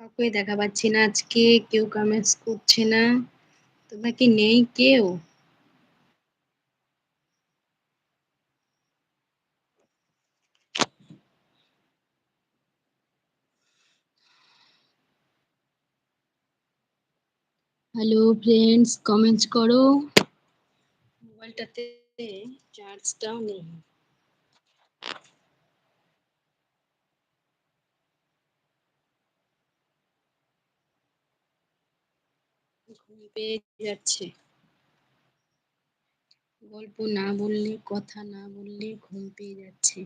কাউকে দেখা পাচ্ছি না আজকে, কেউ কমেন্টস করছে না। তোমরা কি নেই কেউ? হ্যালো ফ্রেন্ডস কমেন্টস করো। মোবাইলটাতে চার্জটাও নেই। ঘুম পেয়ে যাচ্ছে। গল্প না বললে কথা না বললে ঘুম পেয়ে যাচ্ছে।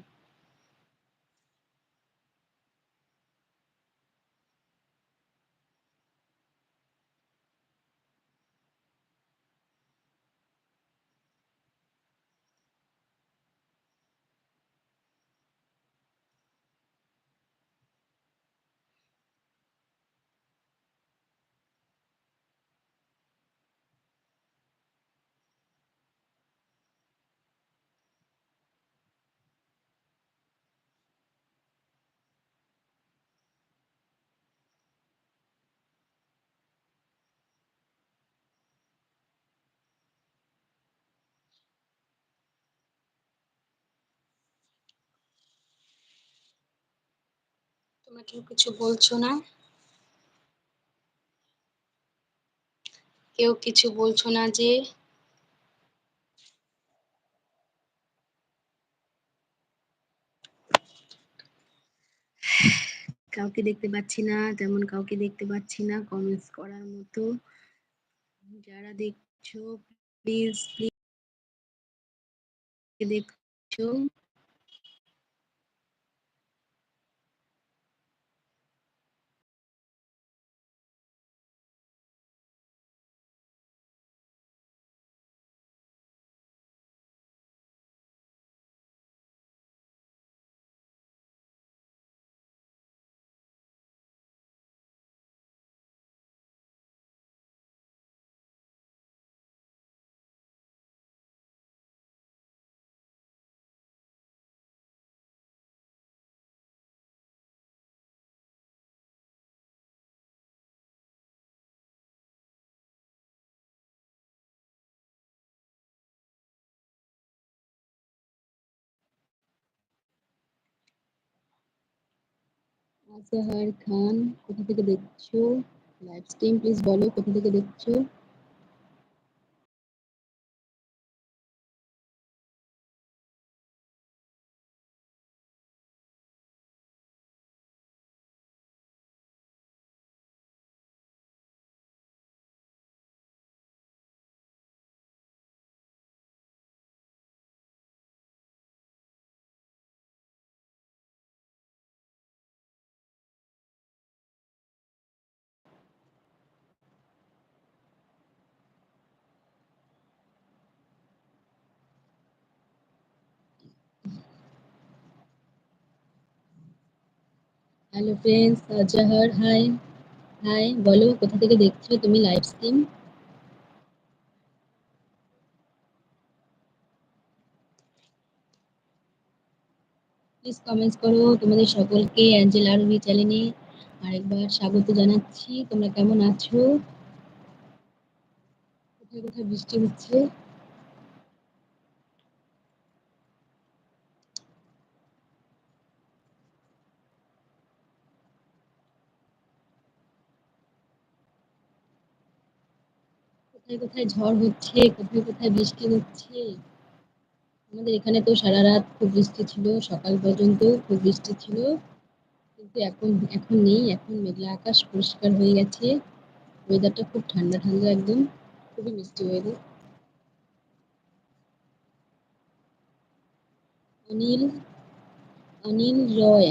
তোমরা কেউ কিছু বলছো না? কেউ কিছু বলছো না যে? কাউকে দেখতে পাচ্ছি না, তেমন কাউকে দেখতে পাচ্ছি না কমেন্টস করার মতো। যারা দেখছ প্লিজ প্লিজ দেখছ। আজহার খান কোথা থেকে দেখছ? লাইভ স্ট্রিম প্লিজ বলো কোথা থেকে দেখছ? Hello friends Azhar hi hi বলো, কোথা থেকে দেখছ তুমি লাইভ স্ট্রিম প্লিজ কমেন্টস করো, তোমাদের সকলকে অ্যাঞ্জেল আরবি চ্যানেলে আরেকবার স্বাগত জানাচ্ছি, তোমরা কেমন আছো? কোথায় কোথায় বৃষ্টি হচ্ছে? কোথায় কোথায় ঝড় হচ্ছে, কোথায় কোথায় বৃষ্টি হচ্ছে? আমাদের এখানে তো সারা রাত খুব বৃষ্টি ছিল, সকাল পর্যন্ত খুব বৃষ্টি ছিল। কিন্তু এখন এখন নেই, এখন মেঘলা আকাশ পরিষ্কার হয়ে গেছে। ওয়েদারটা খুব ঠান্ডা ঠান্ডা একদম, খুবই মিষ্টি ওয়েদার অনিল অনিল রয়।